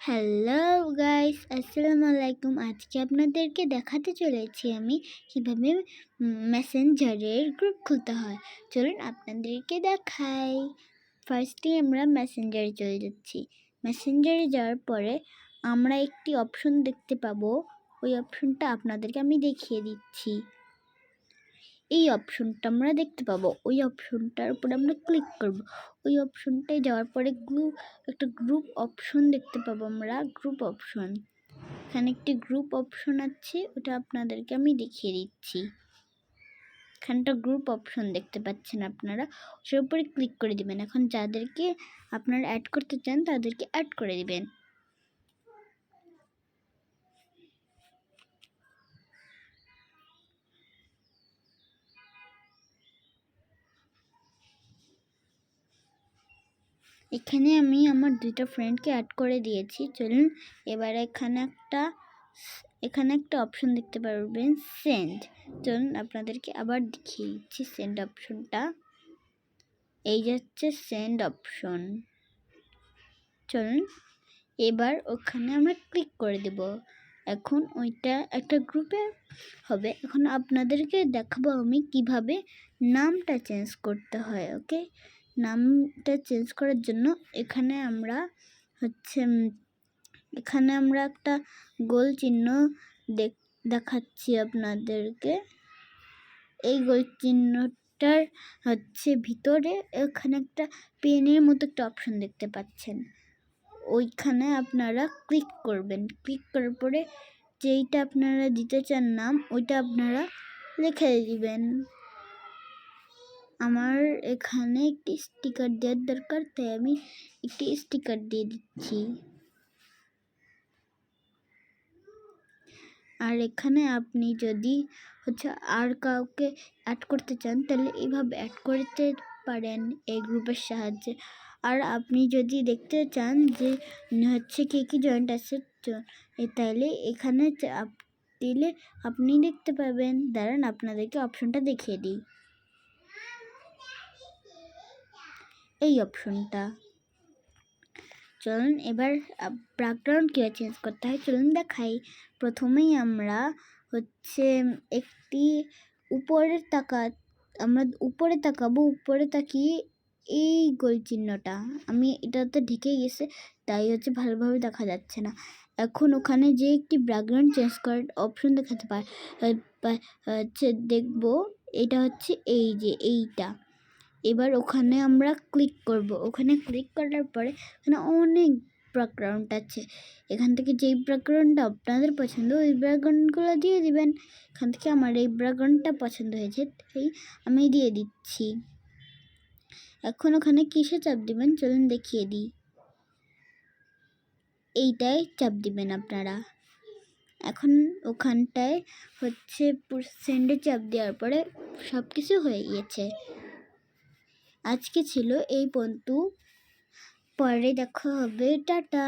Hello guys আসসালামু আলাইকুম আজকে আপনাদেরকে দেখাতে চলেছি আমি কীভাবে মেসেঞ্জারের গ্রুপ খুলতে হয়। চলুন আপনাদেরকে দেখাই। ফার্স্টে আমরা মেসেঞ্জারে চলে যাচ্ছি। মেসেঞ্জারে যাওয়ার পরে আমরা একটি অপশন দেখতে পাবো। ওই অপশনটা আপনাদেরকে আমি দেখিয়ে দিচ্ছি। এই অপশনটা আমরা দেখতে পাবো। ওই অপশনটার উপর আমরা ক্লিক করব। ওই অপশনটায় যাওয়ার পরে গ্রুপ একটা গ্রুপ অপশন দেখতে পাবো আমরা গ্রুপ অপশন এখানে একটি গ্রুপ অপশন আছে, ওটা আপনাদেরকে আমি দেখিয়ে দিচ্ছি। এখানটা গ্রুপ অপশন দেখতে পাচ্ছেন আপনারা। ওটার উপরে ক্লিক করে দিবেন। এখন যাদেরকে আপনারা অ্যাড করতে চান, তাদেরকে অ্যাড করে দিবেন। এখানে আমি আমার দুইটা ফ্রেন্ডকে অ্যাড করে দিয়েছি। চলুন, এবার এখানে একটা এখানে একটা অপশন দেখতে পারবেন সেন্ড চলুন, আপনাদেরকে আবার দেখিয়ে দিচ্ছি সেন্ড অপশনটা এই যে হচ্ছে সেন্ড অপশন চলুন, এবার ওখানে আমরা ক্লিক করে দেব। এখন ওইটা একটা গ্রুপে হবে। এখন আপনাদেরকে দেখাবো আমি কীভাবে নামটা চেঞ্জ করতে হয় ওকে নামটা চেঞ্জ করার জন্য এখানে আমরা হচ্ছে এখানে আমরা একটা গোল চিহ্ন দেখাচ্ছি আপনাদেরকে। এই গোল চিহ্নটার হচ্ছে ভিতরে এখানে একটা পেনের মতো একটা অপশন দেখতে পাচ্ছেন। ওইখানে আপনারা ক্লিক করবেন। ক্লিক করার পরে যেইটা আপনারা দিতে চান নাম, ওইটা আপনারা লিখে দিবেন। আমার এখানে একটি স্টিকার দেওয়ার দরকার, তাই আমি একটি স্টিকার দিয়ে দিচ্ছি। আর এখানে আপনি যদি হচ্ছে আর কাউকে অ্যাড করতে চান, তাহলে এইভাবে অ্যাড করতে পারেন এই গ্রুপের সাহায্যে। আর আপনি যদি দেখতে চান যে হচ্ছে কে কী জয়েন্ট আছে তাহলে এখানে দিলে আপনি দেখতে পাবেন। দাঁড়ান, আপনাদেরকে অপশনটা দেখিয়ে দিই। এই অপশনটা। চলুন এবার ব্যাকগ্রাউন্ড কীভাবে চেঞ্জ করতে হয়? চলুন দেখাই। প্রথমেই আমরা হচ্ছে একটি উপরের তাকা, আমরা উপরে তাকাবো, উপরে তাকিয়ে এই গোল চিহ্নটা। আমি এটাতে ঢেকে গেছে, তাই হচ্ছে ভালোভাবে দেখা যাচ্ছে না। এখন ওখানে যে একটি ব্যাকগ্রাউন্ড চেঞ্জ করার অপশন দেখাতে পায় হচ্ছে দেখব, এটা হচ্ছে এই যে এইটা। এবার ওখানে আমরা ক্লিক করব। ওখানে ক্লিক করার পরে ওখানে অনেক ব্যাকগ্রাউন্ড আছে। এখান থেকে যেই ব্যাকগ্রাউন্ডটা আপনাদের পছন্দ, ওই ব্যাকগ্রাউন্ডগুলো দিয়ে দিবেন। এখান থেকে আমার এই ব্যাকগ্রাউন্ডটা পছন্দ হয়েছে, তাই আমি দিয়ে দিচ্ছি। এখন ওখানে কিসে চাপ দিবেন? চলুন দেখিয়ে দিই। এইটাই চাপ দিবেন আপনারা। এখন ওখানটায় হচ্ছে সেন্ডে চাপ দেওয়ার পরে সব কিছু হয়ে গিয়েছে। আজকে ছিল এই পর্যন্ত পরে দেখা হবে। টাটা।